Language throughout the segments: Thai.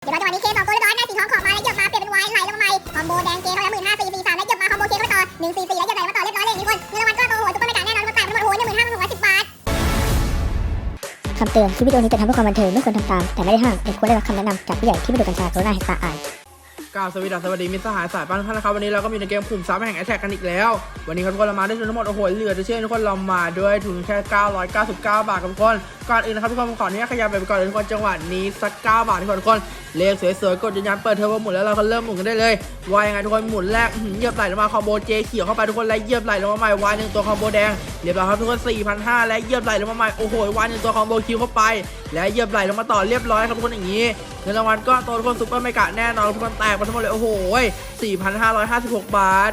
เดี๋ยวเราจะวันนี้เคสองตัวเรียบร้อยหน้าสีทองขอบมาแล้วหยียบมาเปลี่ยนเป็นไวไหลลงมาใหม่คอมโบแดงเกเข้าไปแล้วหมื่นห้าสี่สี่สามแล้วหยียบมาคอมโบเคเข้าไปต่อหนึ่งสี่สี่แล้วหยียบไหลมาต่อเรียบร้อยเลยนี่คนเงินรางวัลก็โตโหซุปเปอร์ไม่จ่ายแน่นอนมันแตกทั้งหมดโอ้โหหนึ่งหมื่นห้าพันหกร้อยสิบบาทคำเตือนคลิปวิดีโอนี้จะทำเพื่อความบันเทิงไม่ควรทำตาม แต่ไม่ได้ห้ามเด็กควรได้รับคำแนะนำจากผู้ใหญ่ที่ไม่ดูกัญชากรุณาเห็นตาอ่านกล่าวสวัสดีสวัสดีมิตรสหายสายบ้านท่านนะครับวันนี้เราก็มีในเกมขุมทรัพย์แห่งแอทแทกกันอีกแล้ว วันนี้ครับทุกคนเรามาได้ทุนทั้งหมดโอ้โหเหลือจะเชื่อทุกคนเรามาด้วยทุนแค่ 999 บาทครับทุกคนก่อนอื่นนะครับทุกคนขออนุญาตขยับไปก่อนเลยทุกคนจังหวะนี้สัก 9 บาททุกคนทุกคนเลขสวยๆกดยืนยันเปิดเทอร์โบหมุนแล้วเราก็เริ่มหมุนกันได้เลยวายยังไงทุกคนหมุนแรกเหยียบไหลลงมาคอมโบเจเขียวเข้าไปทุกคนแล้วเหยียบไหลลงมาใหม่วายหนึ่งตัวคอมโบแดงเรียบร้อยครับทุกคน4,500และเหยียบไหลลงมาใหม่โอ้โหวายหนึ่งตัวคอมโบคิวเข้าไป และเหยียบไหลลงมาต่อเรียบร้อยครับทุกคนอย่างนี้เงินรางวัลก็โตทุกคนซุปเปอร์ไม่กะแน่นอนทุกคนแตกไปทั้งหมดเลยโอ้โห4,556 บาท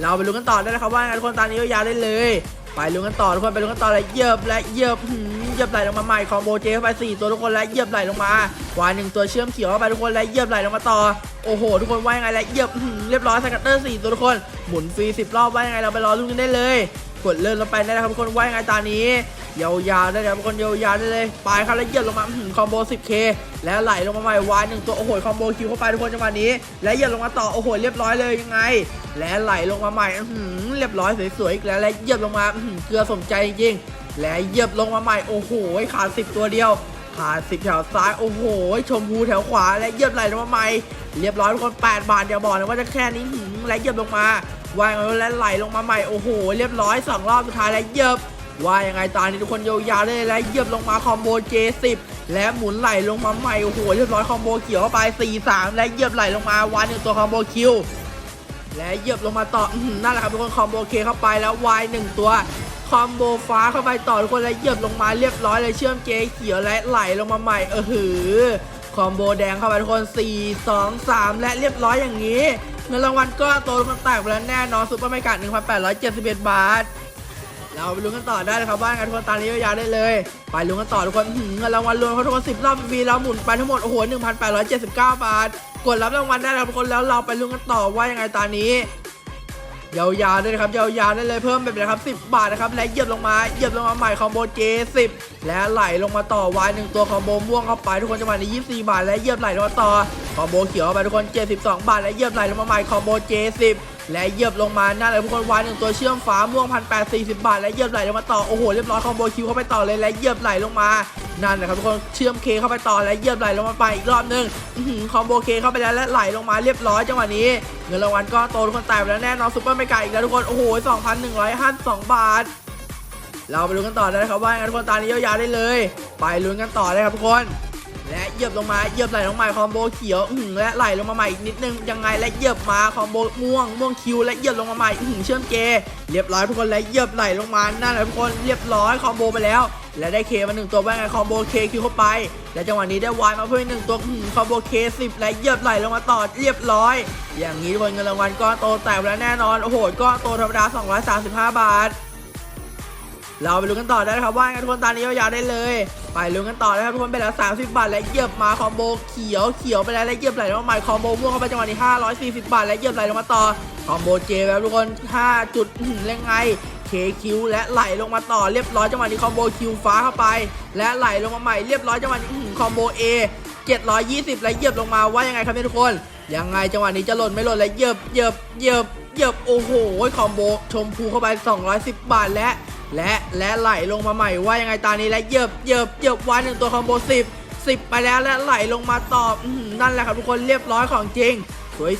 เราไปลุ้นกันต่อได้นะครับว่าไงทุกคนตอนนี้ก็ยาวได้เลย ไปลุ้นกันต่อทุกคนไปลุ้นกันต่อเลยเหยียบและเหยียบหืมเหยียบไหลลงมาใหม่คอมโบเจเข้าไป4ตัวทุกคนและเหยียบไหลลงมาวายหนึ่งตัวเชื่อมเขียวเข้าไปทุกคนและเหยียบไหลลงมาต่อโอ้โห ทุกคนว่ายังไงและเหยียบหืมเรียบร้อยสกัดเตอร์4ตัวทุกคนหมุนฟรี10รอบว่ายังไงเราไปรอลุ้นกันได้เลย กดเลื่อนลงไปได้นะครับทุกคนว่ายังไงตอนนี้ ยาวๆได้เลยครับทุกคนยาวๆได้เลยปลายครับแล้วเหยียบลงมาคอมโบ 10k แล้วไหลลงมาใหม่วายหนึ่งตัวโอ้โหคอมโบคิวเข้าไปทุกคนจังหวะนี้ และเหยียบลงมาต่อโอ้โหเรียบร้อยเลยยังไง และไหลลงมาใหม่เรียบร้อยสวยๆอีกแล้วและเหยียบลงมาเกลือสมใจจริงๆและเหยียบลงมาใหม่โอ้โหขาด10 ตัวเดียวขาด10แถวซ้ายโอ้โหชมพูแถวขวาและเหยียบไหลลงมาใหม่เรียบร้อยทุกคน8บาทอย่าบอกนะว่าจะแค่นี้และเหยียบลงมาวางไว้และไหลลงมาใหม่โอ้โหเรียบร้อยสองรอบสุดท้ายและเหยียบ ว่ายังไงตอนนี้ทุกคนยาวๆได้เลยและเหยียบลงมาคอมโบ J10 และหมุนไหลลงมาใหม่โอ้โหเรียบร้อยคอมโบเขียวเข้าไป 4-3 และเหยียบไหลลงมาวานหนึ่งตัวคอมโบคิวและเหยียบลงมาต่ออนั่นแหละครับทุกคนคอมโบเคเข้าไปแล้ววายหนึ่งตัวคอมโบฟ้าเข้าไปต่อทุกคนและเหยียบลงมาเรียบร้อยเลยเชื่อมเจเขียวและไหลลงมาใหม่เออหือคอมโบแดงเข้าไปทุกคน 4 2 3 และเรียบร้อยอย่างนี้ เงินรางวัลก็โตทุกคนแตกไปแล้วแน่นอนซุปเปอร์ไม่กัด1,871 บาท เราไปลุ้นกันต่อได้เลยครับว่าไงทุกคนตามนี้ยาวได้เลย ไปลุ้นกันต่อทุกคนหืมเงินรางวัลรวมเขาทุกคนสิบรอบฟรีเราหมุนไปทั้งหมดโอ้โห1,879บาท กดรับรางวัลได้แล้วทุกคนแล้วเราไปลุ้นกันต่อว่ายังไงตอนนี้ยาวๆได้เลยครับยาวๆได้เลยเพิ่มไปเลยครับ 10 บาทนะครับและเหยียบลงมาเหยียบลงมาใหม่คอมโบ J10 และไหลลงมาต่อวายหนึ่งตัวคอมโบม่วงเข้าไปทุกคนจังหวะนี้24 บาท และเหยียบไหลลงมาต่อคอมโบเขียวไปทุกคน 72 บาท และเหยียบไหลลงมาใหม่คอมโบ J10 และเยียบลงมานั่นเลยทุกคนวายหนึ่งตัวเชื่อมฟ้าม่วงพันแปดสี่สิบบาท และเยียบไหลลงมาต่อโอ้โหเรียบร้อยคอมโบคิวเข้าไปต่อเลยและเยียบไหลลงมานั่นนะครับทุกคนเชื่อมเคเข้าไปต่อและเยียบไหลลงมาไปอีกรอบหนึงคอมโบเคเข้าไปแล้วและไหลลงมาเรียบร้อยจังหวะนี้เงินรางวัลก็โตทุกคนแตกไปแล้วแน่นอนซุปเปอร์ไม่ไกลอีกแล้วทุกคนโอ้โห2,152บาท เราไปลุ้นกันต่อได้ครับว่างั้นทุกคนตอนนี้ยาวๆได้เลย ไปลุ้นกันต่อได้ครับทุกคน และเหยียบลงมาเหยียบไหลลงมาคอมโบเขียวอื้อหือและไหลลงมาใหม่อีกนิดนึงยังไงและเหยียบมาคอมโบม่วงม่วงคิวและเหยียบลงมาใหม่อื้อหือเชื่อมเจเรียบร้อยทุกคนและเหยียบไหลลงมานั่นแหละทุกคนเรียบร้อยคอมโบไปแล้ว และได้เคมาหนึ่งตัวว่าไงคอมโบเคคิวเข้าไปและจังหวะนี้ได้วายมาเพิ่มอีกหนึ่งตัวคอมโบเคสิบและเหยียบไหลลงมาต่อเรียบร้อย อย่างนี้ทุกคนเงินรางวัลก้อนโตแตกแล้วแน่นอนโอ้โหก้อนโตธรรมดา235 บาท เราไปลุ้นกันต่อได้นะครับว่าไงทุกคนตอนนี้ยาวๆได้เลย ไปลุ้นกันต่อนะครับทุกคนไปแล้ว 30 บาท และเหยียบมาคอมโบเขียวเขียวไปแล้วและเหยียบไหลลงมาใหม่คอมโบม่วงเข้าไปจังหวะนี้540 บาท และเหยียบไหลลงมาต่อคอมโบเจแล้วทุกคน5จุดอื้อหือเล่งไงเคคิวและไหลลงมาต่อเรียบร้อยจังหวะนี้คอมโบคิวฟ้าเข้าไป และไหลลงมาใหม่เรียบร้อยจังหวะนี้คอมโบเอ720 และเหยียบลงมาว่ายังไงครับทุกคนยังไงจังหวะนี้จะหล่นไม่หล่นและเหยียบเหยียบเหยียบเหยียบโอ้โหคอมโบชมพูเข้าไป 210 บาทและ และและไหลลงมาใหม่ว่ายังไงตานี้และเหยียบเหยียบเหยียบวันหนึ่งตัวคอมโบ10 10ไปแล้วและไหลลงมาตอบนั่นแหละครับทุกคนเรียบร้อยของจริง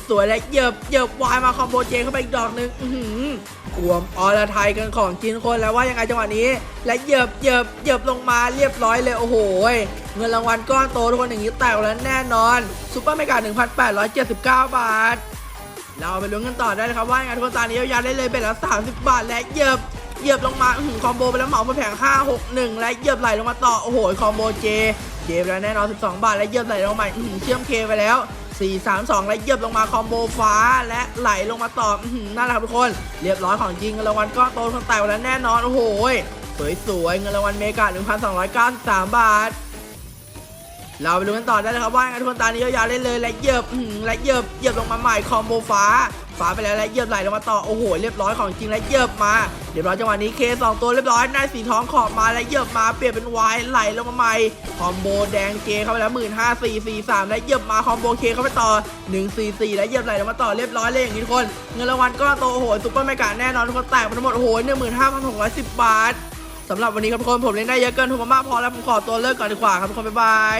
สวยๆและเหยียบเหยียบวายมาคอมโบเจเข้าไปอีกดอกหนึ่งอื้อออวมอรไทยกันของจริงคนแล้วว่ายังไงจังหวะนี้ และเหยียบเหยียบเหยียบลงมาเรียบร้อยเลยโอ้โหเงินรางวัลก้อนโตทุกคนอย่างนี้แตกแล้วแน่นอนซูเปอร์เมกา1,879 บาท เราไปลุ้นกันต่อได้เลยครับว่ายังไงทุกคนตอนนี้ยาวๆได้เลยเป็นล้ว30 บาทและเหยียบ เหยียบลงมาคอมโบไปแล้วเหมาไปแผง5 6 1 และเหยียบไหลลงมาต่อ โอ้โห คอมโบเจ เจไปแล้วแน่นอน 12 บาท และเหยียบไหลลงมาใหม่เชื่อมเคไปแล้ว 4 3 2 และเหยียบลงมาคอมโบฟ้าและไหลลงมาต่อนั่นแหละครับทุกคน เรียบร้อยของจริงเงินรางวัลก็โตคนแตกไปแล้วแน่นอน โอ้โห สวยๆ เงินรางวัลเมกา 1,293 บาทเราไปดูกันต่อได้เลยครับว่าไงทุกคนตอนนี้ยาวๆได้เลยและเหยียบและเหยียบเหยียบลงมาใหม่คอมโบฟ้า ฟ้าไปแล้วและเหยียบไหลลงมาต่อโอ้โหเรียบร้อยของจริงและเหยียบมาเรียบร้อยจังหวะนี้เคสองตัวเรียบร้อยนายสีทองขอบมาและเหยียบมาเปลี่ยนเป็นวายไหลลงมาใหม่คอมโบแดงเกเข้าไปแล้วหมื่นห้าสี่สี่สามและเหยียบมาคอมโบเคเข้าไปต่อหนึ่งสี่สี่และเหยียบไหลลงมาต่อเรียบร้อยเลยอย่างนี้ทุกคนเงินรางวัลก็โตโอ้โหซุปเปอร์แมกาแน่นอนทุกคนแตกไปทั้งหมดโอ้โหหนึ่งหมื่นห้าพันหกร้อยสิบบาทสำหรับวันนี้ครับทุกคนผมเล่นได้เยอะเกินทุกคนมากพอแล้วผมขอตัวเลิกก่อนดีกว่าครับทุกคนบ๊ายบาย